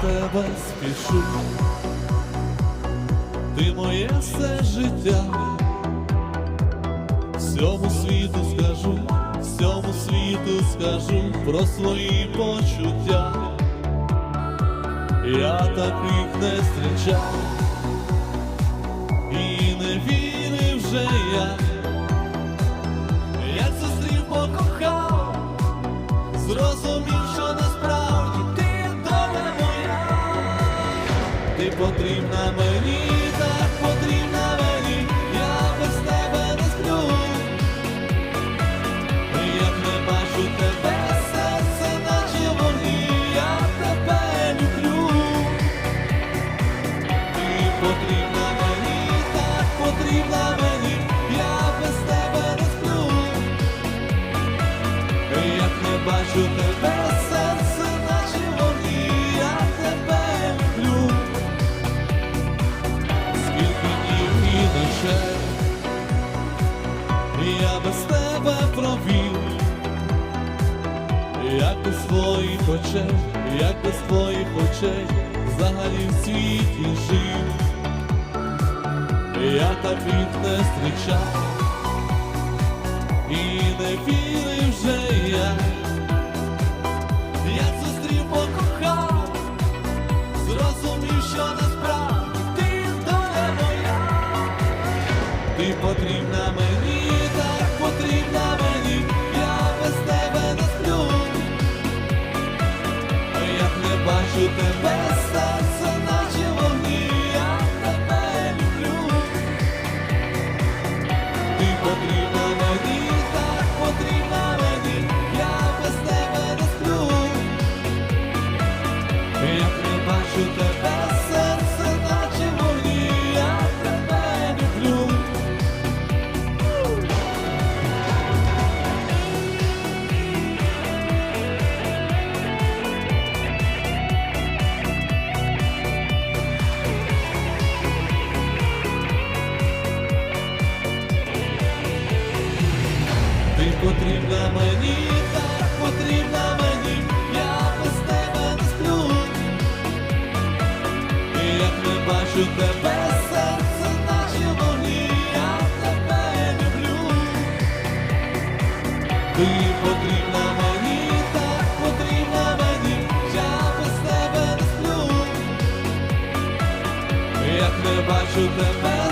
тебе спішу, ти моє все життя, всьому світу скажу, всьому світу скажу про свої почуття. Я таких не зустрічав. І не вірив вже я, потрібна мені, так потрібна мені, я без тебе не сплю. Як не бачу тебе, серце наче вогні, я тебе люблю. Ти потрібна мені, так потрібна мені, я без тебе не сплю. Як не бачу тебе, я без тебе провів, як без твоїх очей, як без твоїх очей, взагалі в світі жив, я таких не зустрічав. І не вірив вже я, як зустрів покохав, зрозумів, що насправді ти доля моя. Ти потрібна не бачу мені, так потрібна мені, я без тебе не сплю. І як не бачу тебе, серце наче вогні, я тебе люблю. Ти потрібна мені, так потрібна мені, я без тебе не сплю. Як не бачу тебе,